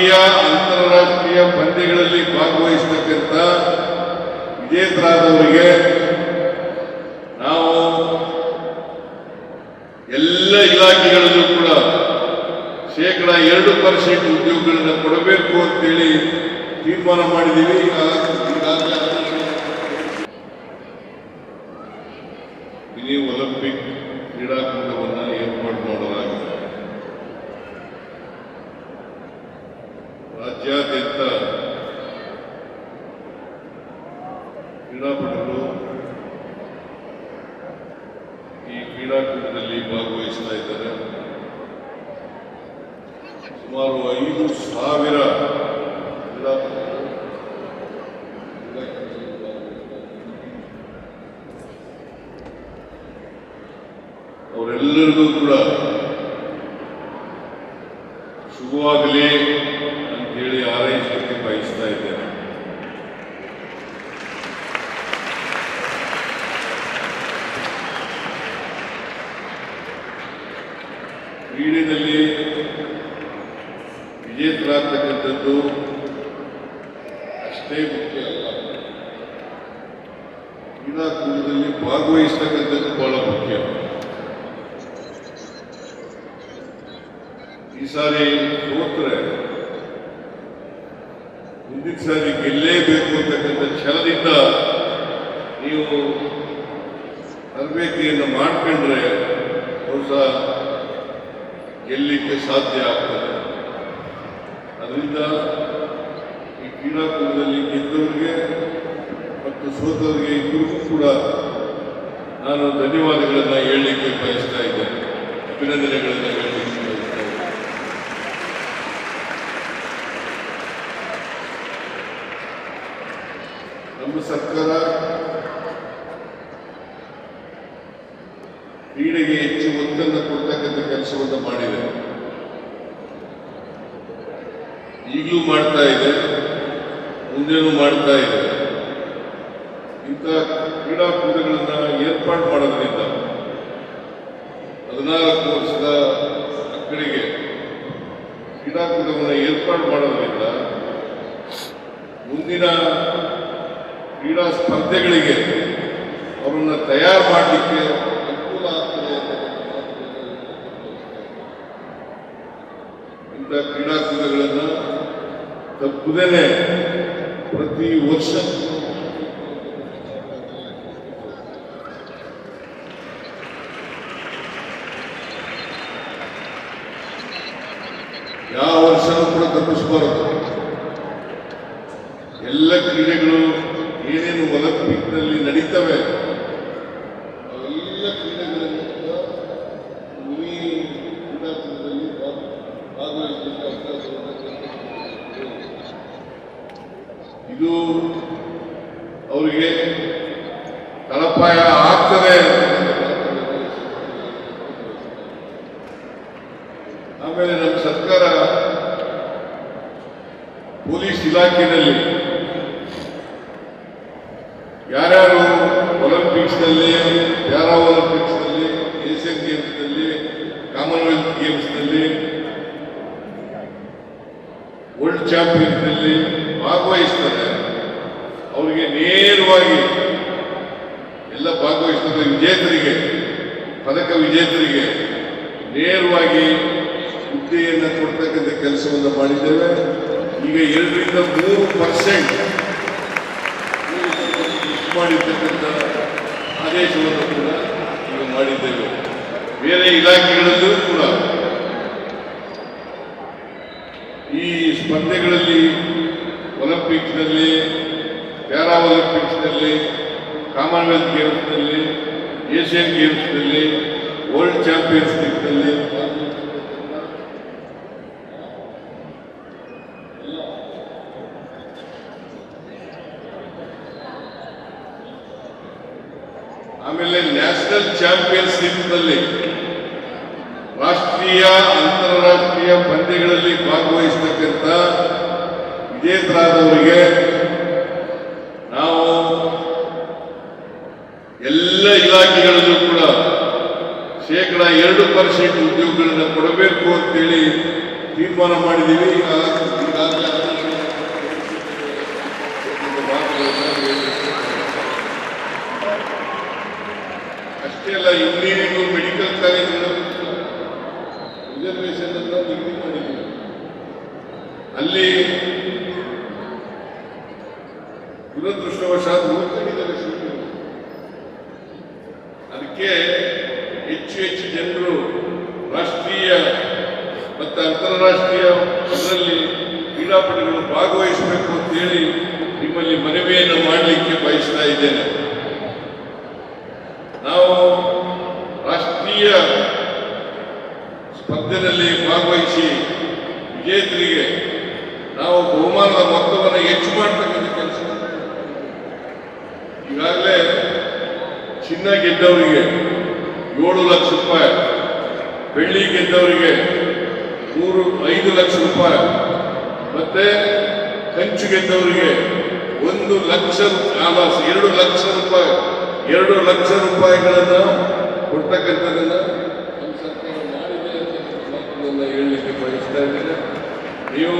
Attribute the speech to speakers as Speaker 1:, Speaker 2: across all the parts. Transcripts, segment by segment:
Speaker 1: ರಾಷ್ಟ್ರೀಯ ಅಂತಾರಾಷ್ಟ್ರೀಯ ಪಂದ್ಯಗಳಲ್ಲಿ ಭಾಗವಹಿಸತಕ್ಕಂಥ ವಿಜೇತರಾದವರಿಗೆ ನಾವು ಎಲ್ಲ ಇಲಾಖೆಗಳಲ್ಲೂ ಕೂಡ ಶೇಕಡ ಎರಡು ಪರ್ಸೆಂಟ್ ಉದ್ಯೋಗಗಳನ್ನು ಕೊಡಬೇಕು ಅಂತೇಳಿ ತೀರ್ಮಾನ ಮಾಡಿದ್ದೀವಿ. ಒಲಿಂಪಿಕ್ ಕ್ರೀಡಾಕೂಟವನ್ನು ಏರ್ಪಾಡು ಮಾಡಲಾಗಿದೆ ರಾಜ್ಯಾದ್ಯಂತ ಕ್ರೀಡಾಪಟುಗಳು ಈ ಕ್ರೀಡಾಕೂಟದಲ್ಲಿ ಭಾಗವಹಿಸ್ತಾ ಇದ್ದಾರೆ. ಸುಮಾರು ಐದು ಸಾವಿರ ಕ್ರೀಡಾಪಟುಗಳು ಅವರೆಲ್ಲರಿಗೂ ಕೂಡ ಶುಭವಾಗಲಿ ಅಂತೇಳಿ ಹಾರೈಸಲಿಕ್ಕೆ ಬಯಸ್ತಾ ಇದ್ದೇನೆ ಕ್ರೀಡೆಯಲ್ಲಿ ವಿಜೇತರಾಗ್ತಕ್ಕಂಥದ್ದು ಅಷ್ಟೇ ಮುಖ್ಯ ಅಲ್ಲ. ಕ್ರೀಡಾಕೂಟದಲ್ಲಿ ಭಾಗವಹಿಸ್ತಕ್ಕಂಥದ್ದು ಬಹಳ ಮುಖ್ಯ. ಈ ಸಾರಿ ಸೋತ್ರೆ ಮುಂದಿನ ಸಾರಿ ಗೆಲ್ಲೇಬೇಕು ಅಂತಕ್ಕಂಥ ಛಲದಿಂದ ನೀವು ತರಬೇತಿಯನ್ನು ಮಾಡಿಕೊಂಡ್ರೆ ಬಹುಶಃ ಗೆಲ್ಲಲಿಕ್ಕೆ ಸಾಧ್ಯ ಆಗ್ತದೆ. ಅದರಿಂದ ಈ ಕ್ರೀಡಾಕೂಟದಲ್ಲಿ ಗೆದ್ದವರಿಗೆ ಮತ್ತು ಸೋತವರಿಗೆ ಇಬ್ಬರಿಗೂ ಕೂಡ ನಾನು ಧನ್ಯವಾದಗಳನ್ನು ಹೇಳಲಿಕ್ಕೆ ಬಯಸ್ತಾ ಇದ್ದೇನೆ. ಅಭಿನಂದನೆಗಳನ್ನು ಹೇಳಲಿಕ್ಕೆ ಬಯಸ್ತಾ ಇದ್ದೇನೆ ನಮ್ಮ ಸರ್ಕಾರ ಕ್ರೀಡೆಗೆ ಹೆಚ್ಚು ಒತ್ತನ್ನು ಕೊಡ್ತಕ್ಕಂಥ ಕೆಲಸವನ್ನು ಮಾಡಿದೆ. ಈಗಲೂ ಮಾಡ್ತಾ ಇದೆ, ಮುಂದೆನೂ ಮಾಡ್ತಾ ಇದೆ. ಇಂಥ ಕ್ರೀಡಾಕೂಟಗಳನ್ನು ಏರ್ಪಾಡು ಮಾಡೋದ್ರಿಂದ ಹದಿನಾಲ್ಕು ವರ್ಷದ ಮಕ್ಕಳಿಗೆ ಕ್ರೀಡಾಕೂಟವನ್ನು ಏರ್ಪಾಡು ಮಾಡೋದ್ರಿಂದ ಮುಂದಿನ ಕ್ರೀಡಾ ಸ್ಪರ್ಧೆಗಳಿಗೆ ಅವರನ್ನು ತಯಾರು ಮಾಡಲಿಕ್ಕೆ ಅನುಕೂಲ ಆಗ್ತದೆ ಇಂಥ ಕ್ರೀಡಾಕೂಟಗಳನ್ನು ತಪ್ಪದೇನೆ ಪ್ರತಿ ವರ್ಷ ಯಾವ ವರ್ಷವೂ ಕೂಡ ತಪ್ಪಿಸಬಾರದು ಎಲ್ಲ ಕ್ರೀಡೆಗಳು ಏನೇನು ಒಲಿಂಪಿಕ್ನಲ್ಲಿ ನಡೀತವೆ ಕೂಡ ಮಿನಿ ಕ್ರೀಡಾಕೂಟದಲ್ಲಿ ಇದು ಅವರಿಗೆ ತಳಪಾಯ ಆಗ್ತದೆ ಆಮೇಲೆ ನಮ್ಮ ಸರ್ಕಾರ ಪೊಲೀಸ್ ಇಲಾಖೆಯಲ್ಲಿ ಯಾರ್ಯಾರು ಒಲಿಂಪಿಕ್ಸ್ನಲ್ಲಿ ಪ್ಯಾರಾ ಒಲಿಂಪಿಕ್ಸ್ನಲ್ಲಿ, ಏಷ್ಯನ್ ಗೇಮ್ಸ್ನಲ್ಲಿ, ಕಾಮನ್ವೆಲ್ತ್ ಗೇಮ್ಸ್ನಲ್ಲಿ, ವರ್ಲ್ಡ್ ಚಾಂಪಿಯನ್ಸ್ನಲ್ಲಿ ಭಾಗವಹಿಸ್ತಾರೆ. ಅವರಿಗೆ ನೇರವಾಗಿ ಎಲ್ಲ ಭಾಗವಹಿಸಿದ ವಿಜೇತರಿಗೆ, ಪದಕ ವಿಜೇತರಿಗೆ ನೇರವಾಗಿ ಹುದ್ದೆಯನ್ನು ಕೊಡ್ತಕ್ಕಂಥ ಕೆಲಸವನ್ನು ಮಾಡಿದ್ದೇವೆ. ಈಗ ಎರಡರಿಂದ ಮೂರು ಪರ್ಸೆಂಟ್ ಮಾಡಿರ್ತಕ್ಕಂಥ ಆದೇಶವನ್ನು ಕೂಡ ಈಗ ಮಾಡಿದ್ದೇವೆ. ಬೇರೆ ಇಲಾಖೆಗಳಲ್ಲೂ ಕೂಡ. ಈ ಸ್ಪರ್ಧೆಗಳಲ್ಲಿ ಒಲಿಂಪಿಕ್ಸ್ನಲ್ಲಿ ಪ್ಯಾರಾ ಒಲಿಂಪಿಕ್ಸ್ನಲ್ಲಿ ಕಾಮನ್ವೆಲ್ತ್ ಗೇಮ್ಸ್ನಲ್ಲಿ, ಏಷ್ಯನ್ ಗೇಮ್ಸ್ನಲ್ಲಿ, ವರ್ಲ್ಡ್ ಚಾಂಪಿಯನ್ಸ್ ಲೀಗ್ನಲ್ಲಿ ಆಮೇಲೆ ನ್ಯಾಷನಲ್ ಚಾಂಪಿಯನ್ಶಿಪ್ನಲ್ಲಿ ರಾಷ್ಟ್ರೀಯ, ಅಂತಾರಾಷ್ಟ್ರೀಯ ಪಂದ್ಯಗಳಲ್ಲಿ ಭಾಗವಹಿಸತಕ್ಕಂಥ ವಿಜೇತರಾದವರಿಗೆ ನಾವು ಎಲ್ಲ ಇಲಾಖೆಗಳಲ್ಲೂ ಕೂಡ ಶೇಕಡ ಎರಡು ಪರ್ಸೆಂಟ್ ಉದ್ಯೋಗಗಳನ್ನು ಕೊಡಬೇಕು ಅಂತೇಳಿ ತೀರ್ಮಾನ ಮಾಡಿದ್ದೀವಿ ಈಗ- ಈಗ ಮಾತುಗಳನ್ನ ಹೇಳಲಿಕ್ಕೆ ಅಷ್ಟೇ ಅಲ್ಲ ಇಂಜಿನಿಯರಿಂಗ್ ಮೆಡಿಕಲ್ ಕಾಲೇಜ್ ರಿಸರ್ವೇಶನ್ ಅಂತ ನಿಗದಿ ಮಾಡಿದ್ದೀವಿ ಅಲ್ಲಿ ದುರದೃಷ್ಟವಶಾತ್ ಹೋಗ್ತಿದ್ದಾರೆ ಅದಕ್ಕೆ ಹೆಚ್ಚು ಹೆಚ್ಚು ಜನರು ರಾಷ್ಟ್ರೀಯ ಮತ್ತು ಅಂತಾರಾಷ್ಟ್ರೀಯ ಅದರಲ್ಲಿ ಕ್ರೀಡಾಪಟುಗಳು ಭಾಗವಹಿಸಬೇಕು ಅಂತೇಳಿ ನಿಮ್ಮಲ್ಲಿ ಮನವಿಯನ್ನು ಮಾಡಲಿಕ್ಕೆ ಬಯಸ್ತಾ ಇದ್ದೇನೆ. ನಾವು ರಾಷ್ಟ್ರೀಯ ಸ್ಪರ್ಧೆಯಲ್ಲಿ ಭಾಗವಹಿಸಿ ವಿಜೇತರಿಗೆ ನಾವು ಬಹುಮಾನದ ಮೊತ್ತವನ್ನು ಹೆಚ್ಚು ಮಾಡ್ತಕ್ಕಂಥ ಕೆಲಸ. ಈಗಾಗಲೇ ಚಿನ್ನ ಗೆದ್ದವರಿಗೆ ಏಳು ಲಕ್ಷ ರೂಪಾಯಿ, ಬೆಳ್ಳಿ ಗೆದ್ದವರಿಗೆ ಮೂರು, ಐದು ಲಕ್ಷ ರೂಪಾಯಿ, ಮತ್ತೆ ಕಂಚು ಗೆದ್ದವರಿಗೆ ಒಂದು ಲಕ್ಷ ಎರಡು ಲಕ್ಷ ರೂಪಾಯಿ, ಎರಡು ಲಕ್ಷ ರೂಪಾಯಿಗಳನ್ನು ಕೊಡ್ತಕ್ಕಂಥದ್ದನ್ನ ನಮ್ಮ ಸರ್ಕಾರ ಮಾಡಿದೆ ಅಂತ ಹೇಳಲಿಕ್ಕೆ ಬಯಸ್ತಾ ಇದ್ದೇನೆ. ನೀವು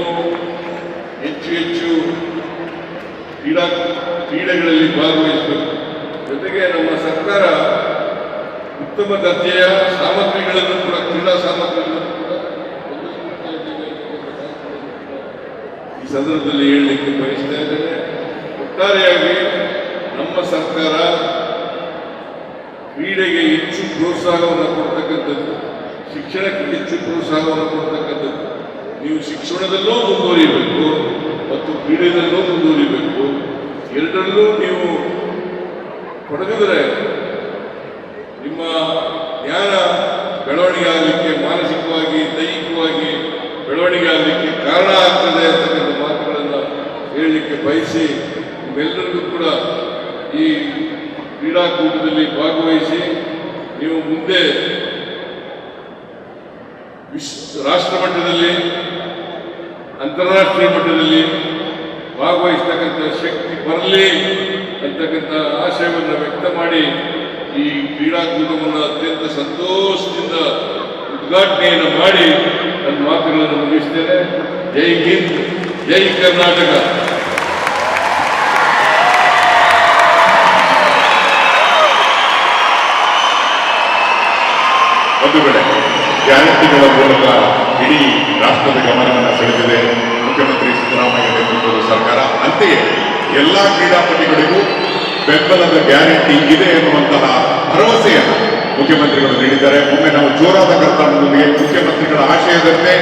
Speaker 1: ಹೆಚ್ಚು ಹೆಚ್ಚು ಕ್ರೀಡಾ ಕ್ರೀಡೆಗಳಲ್ಲಿ ಭಾಗವಹಿಸಬೇಕು. ಜೊತೆಗೆ ನಮ್ಮ ಸರ್ಕಾರ ಉತ್ತಮ ದರ್ಜೆಯ ಸಾಮಗ್ರಿಗಳನ್ನು ಕೂಡ, ಕ್ರೀಡಾ ಸಾಮಗ್ರಿಗಳನ್ನು ಕೂಡ ಈ ಸಂದರ್ಭದಲ್ಲಿ ಹೇಳಲಿಕ್ಕೆ ಬಯಸ್ತಾ ಇದ್ದೇನೆ. ಒಟ್ಟಾರೆಯಾಗಿ ನಮ್ಮ ಸರ್ಕಾರ ಕ್ರೀಡೆಗೆ ಹೆಚ್ಚು ಪ್ರೋತ್ಸಾಹವನ್ನು ಕೊಡ್ತಕ್ಕಂಥದ್ದು, ಶಿಕ್ಷಣಕ್ಕೆ ಹೆಚ್ಚು ಪ್ರೋತ್ಸಾಹವನ್ನು ಕೊಡ್ತಕ್ಕಂಥದ್ದು. ನೀವು ಶಿಕ್ಷಣದಲ್ಲೂ ಮುಂದುವರಿಬೇಕು ಮತ್ತು ಕ್ರೀಡೆಯಲ್ಲೂ ಮುಂದುವರಿಬೇಕು. ಎರಡರಲ್ಲೂ ನೀವು ಪಡೆದಿದ್ರೆ ನಿಮ್ಮ ಜ್ಞಾನ ಬೆಳವಣಿಗೆ ಆಗಲಿಕ್ಕೆ ಮಾನಸಿಕವಾಗಿ, ದೈಹಿಕವಾಗಿ ಬೆಳವಣಿಗೆ ಆಗಲಿಕ್ಕೆ ಕಾರಣ ಆಗ್ತದೆ ಅಂತಕ್ಕಂಥ ಮಾತುಗಳನ್ನು ಹೇಳಲಿಕ್ಕೆ ಬಯಸಿ ನಿಮ್ಮೆಲ್ಲರಿಗೂ ಕೂಡ ಈ ಕ್ರೀಡಾಕೂಟದಲ್ಲಿ ಭಾಗವಹಿಸಿ ನೀವು ಮುಂದೆ ವಿಶ್ವ ರಾಷ್ಟ್ರ ಮಟ್ಟದಲ್ಲಿ ಅಂತಾರಾಷ್ಟ್ರೀಯ ಮಟ್ಟದಲ್ಲಿ ಭಾಗವಹಿಸ್ತಕ್ಕಂಥ ಶಕ್ತಿ ಬರಲಿ ಅಂತಕ್ಕಂಥ ಆಶಯವನ್ನು ವ್ಯಕ್ತ ಮಾಡಿ ಈ ಕ್ರೀಡಾಕೂಟವನ್ನು ಅತ್ಯಂತ ಸಂತೋಷದಿಂದ ಉದ್ಘಾಟನೆಯನ್ನು ಮಾಡಿ ನನ್ನ ಮಾತುಗಳನ್ನು ಮುಗಿಸ್ತೇನೆ. ಜೈ ಹಿಂದ್, ಜೈ ಕರ್ನಾಟಕ.
Speaker 2: ಒಂದು ವೇಳೆ ಗ್ಯಾರಂಟಿಗಳ ಮೂಲಕ ಇಡೀ ರಾಷ್ಟ್ರದ ಗಮನವನ್ನು ಸೆಳೆದಿದೆ. ಮುಖ್ಯಮಂತ್ರಿ ಸಿದ್ದರಾಮಯ್ಯ ನೇತೃತ್ವದ ಸರ್ಕಾರ. ಅಂತೆಯೇ ಎಲ್ಲ ಕ್ರೀಡಾಪಟುಗಳಿಗೂ ಬೆಂಬಲದ ಗ್ಯಾರಂಟಿ ಇದೆ ಎನ್ನುವಂತಹ ಭರವಸೆಯನ್ನು ಮುಖ್ಯಮಂತ್ರಿಗಳು ನೀಡಿದ್ದಾರೆ. ಒಮ್ಮೆ ನಾವು ಜೋರಾದ ಕರ್ನಾಟಕದೊಂದಿಗೆ ಮುಖ್ಯಮಂತ್ರಿಗಳ ಆಶಯದಂತೆ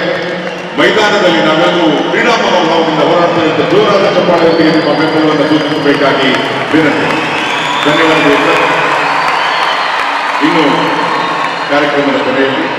Speaker 2: ಮೈದಾನದಲ್ಲಿ ನಾವೆಲ್ಲರೂ ಕ್ರೀಡಾ ಮನೋಭಾವದಿಂದ ಹೋರಾಡುತ್ತಿದ್ದ ಜೋರಾದ ಚಪ್ಪಾಳೆಯೊಂದಿಗೆ ನಿಮ್ಮ ಬೆಂಬಲವನ್ನು ಸೂಚಿಸಬೇಕಾಗಿ ವಿನಂತಿ. ಧನ್ಯವಾದಗಳು. ಕಾರ್ಯಕ್ರಮದ ಕೊನೆಯಲ್ಲಿ